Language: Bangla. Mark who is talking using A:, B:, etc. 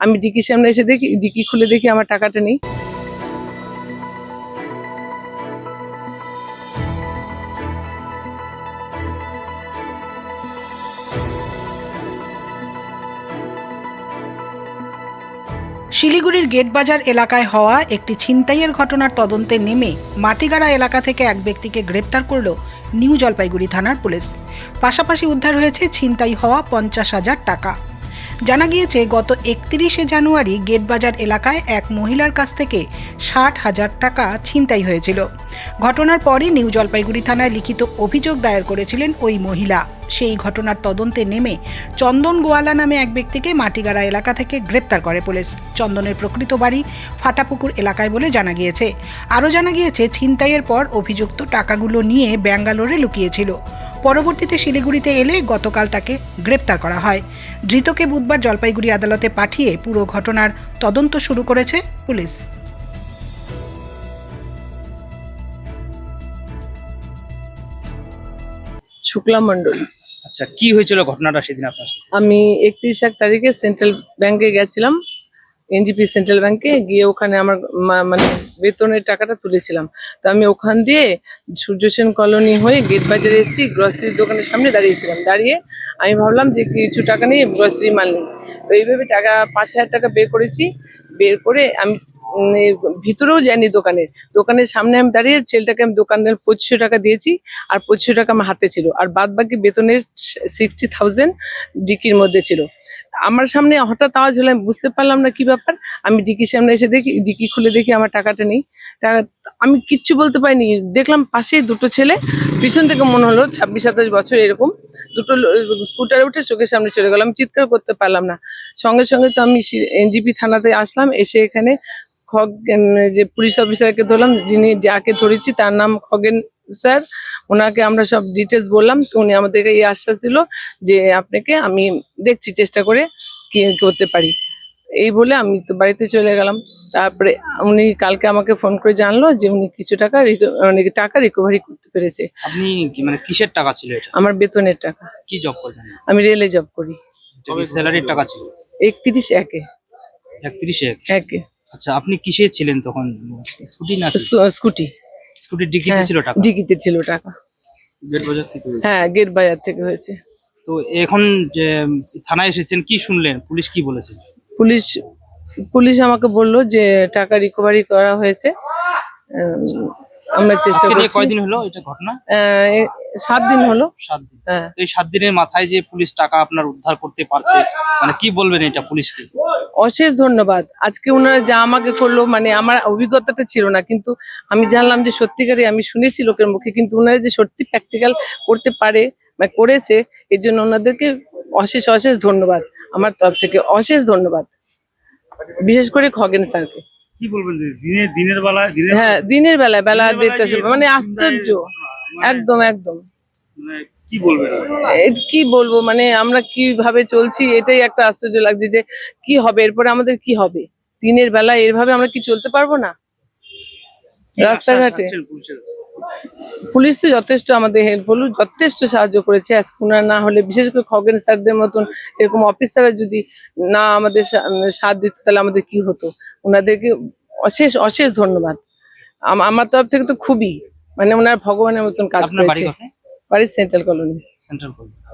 A: আমি ডিকির সামনে এসে দেখি, ডিকি খুলে দেখি আমার টাকাটা নেই।
B: শিলিগুড়ির গেটবাজার এলাকায় হওয়া একটি ছিনতাইয়ের ঘটনার তদন্তে নেমে মাটিগাড়া এলাকা থেকে এক ব্যক্তিকে গ্রেপ্তার করল নিউ জলপাইগুড়ি থানার পুলিশ। পাশাপাশি উদ্ধার হয়েছে ছিনতাই হওয়া পঞ্চাশ হাজার টাকা। জানা গিয়েছে, গত একত্রিশে জানুয়ারি গেটবাজার এলাকায় এক মহিলার কাছ থেকে ষাট হাজার টাকা ছিনতাই হয়েছিল। ঘটনার পরই নিউ জলপাইগুড়ি থানায় লিখিত অভিযোগ দায়ের করেছিলেন ওই মহিলা। সেই ঘটনার তদন্তে নেমে চন্দন গোয়ালা নামে এক ব্যক্তিকে মাটিগাড়া এলাকা থেকে গ্রেপ্তার করে পুলিশ। চন্দনের প্রকৃত বাড়ি ফাটাপুকুর এলাকায় বলে জানা গিয়েছে। আরও জানা গিয়েছে, ছিনতাইয়ের পর অভিযুক্ত টাকাগুলো নিয়ে ব্যাঙ্গালোরে লুকিয়েছিল। পরবর্তীতে শিলিগুড়িতে এলে গতকাল তাকে গ্রেপ্তার করা হয়। ধৃতকে বুধবার জলপাইগুড়ি আদালতে পাঠিয়ে পুরো ঘটনার তদন্ত শুরু করেছে পুলিশ।
A: শুক্লা মণ্ডল।
C: আচ্ছা কি হয়েছিল ঘটনাটা সেদিন আপনার?
A: আমি একত্রিশ এক তারিখে সেন্ট্রাল ব্যাংকে গেছিলাম। এনজিপি সেন্ট্রাল ব্যাংকে গিয়ে ওখানে আমার মানে বেতনের টাকাটা তুলেছিলাম। তো আমি ওখান দিয়ে সূর্য সেন কলোনি হয়ে গেট বাজারে এসেছি গ্রসারির দোকানের সামনে দাঁড়িয়েছিলাম। দাঁড়িয়ে আমি ভাবলাম যে কিছু টাকা নিয়ে গ্রসারি মাল নিই। তো এইভাবে টাকা পাঁচ হাজার টাকা বের করেছি। বের করে আমি ভিতরেও যাইনি দোকানের। দোকানের সামনে আমি দাঁড়িয়ে ছেলেটাকে আমি দোকানের পঁচিশশো টাকা দিয়েছি আর পঁচিশশো টাকা আমার হাতে ছিল। আর বাদ বাকি বেতনের সিক্সটি থাউজেন্ড ডিকির মধ্যে ছিল। আমার সামনে হঠাৎ আওয়াজ হলো, আমি বুঝতে পারলাম না কি ব্যাপার। আমি ডিকির সামনে এসে দেখি, ডিকি খুলে দেখি আমার টাকাটা নেই। আমি কিচ্ছু বলতে পারিনি। দেখলাম পাশে দুটো ছেলে, পিছন থেকে মনে হলো ছাব্বিশ, সাতাশ বছর এরকম। দুটো স্কুটারে উঠে চোখের সামনে চলে গেলাম চিৎকার করতে পারলাম না। সঙ্গে সঙ্গে তো আমি এনজিপি থানাতে আসলাম। এসে এখানে খগ যে পুলিশ অফিসারকে ধরলাম যিনি যাকে ধরেছি তার নাম খগেন স্যার। ওনাকে আমরা সব ডিটেলস বললাম উনি আমাদেরকে এই আশ্বাস দিল যে আপনাকে আমি দেখছি চেষ্টা করে কি করতে পারি। এই বলে আমি তো বাড়িতে চলে গেলাম। তারপরে উনি কালকে আমাকে ফোন করে জানলো যে উনি কিছু টাকা মানে টাকা রিকভারি করতে পেরেছে।
C: আপনি কি মানে কিসের টাকা ছিল এটা?
A: আমার বেতনের টাকা।
C: কি জব করতেন
A: আমি রেলে জব করি।
C: স্যালারির টাকা ছিল?
A: একত্রিশ একে।
C: একত্রিশে
A: একে।
C: আচ্ছা আপনি কিসে ছিলেন তখন? স্কুটি না
A: স্কু- স্কুটি।
C: স্কুটির ডিকিতে
A: হ্যাঁ,
C: ছিল টাকা?
A: ডিকিতে ছিল টাকা।
C: গেট বাজার থেকে।
A: হ্যাঁ গেট বাজার থেকে হয়েছে।
C: তো এখন যে থানায় এসেছেন কি শুনলেন? পুলিশ কি বলেছে?
A: পুলিশ পুলিশ আমাকে বলল যে টাকা রিকভারি করা হয়েছে। আমরা চেষ্টা করছি।
C: কয়দিন হলো এটা ঘটনা?
A: সাত দিন হলো।
C: সাত দিন।
A: হ্যাঁ।
C: এই সাত দিনের মাথায় যে পুলিশ টাকা আপনার উদ্ধার করতে পারছে মানে কি বলবেন এটা পুলিশকে?
A: অশেষ ধন্যবাদ। আজকে ওনারা যা আমাকে করল মানে আমার অভিজ্ঞতাটা ছিল না কিন্তু আমি জানলাম যে সত্যিকারই আমি শুনেছি লোকের মুখে কিন্তু ওনারা যে সত্যি প্র্যাকটিক্যাল করতে পারে বা করেছে এর জন্য ওনাদেরকে অশেষ অশেষ ধন্যবাদ। আমার তরফ থেকে অশেষ ধন্যবাদ। বিশেষ করে খগেন স্যারকে।
D: কি বলবেন দিনের দিনের বেলা
A: হ্যাঁ দিনের বেলায় বেলা দেড়টার মানে আশ্চর্য। একদম একদম।
D: মানে কি বলবেন
A: কি বলব মানে আমরা কীভাবে চলছি এটাই একটা আশ্চর্য লাগছে যে কি হবে এরপরে আমাদের কি হবে? দিনের বেলায় এভাবে আমরা কি চলতে পারব না? রাস্তাঘাটে। পুলিশ তো যথেষ্ট আমাদের হেল্পফুল যথেষ্ট সাহায্য করেছে। আজকে ওনারা না হলে বিশেষ করে খগেন স্যারদের মতন এরকম অফিসাররা যদি না আমাদের সাথ দিত তাহলে আমাদের কি হতো? ওনাদেরকে অশেষ অশেষ ধন্যবাদ। আম- আমার তরফ থেকে তো খুবই মানে ওনার ভগবানের মতন কাজ
C: আপনার বাড়ি
A: করেছে
C: কোথায়
A: বাড়ির সেন্ট্রাল কলোনি
C: সেন্ট্রাল কলেজ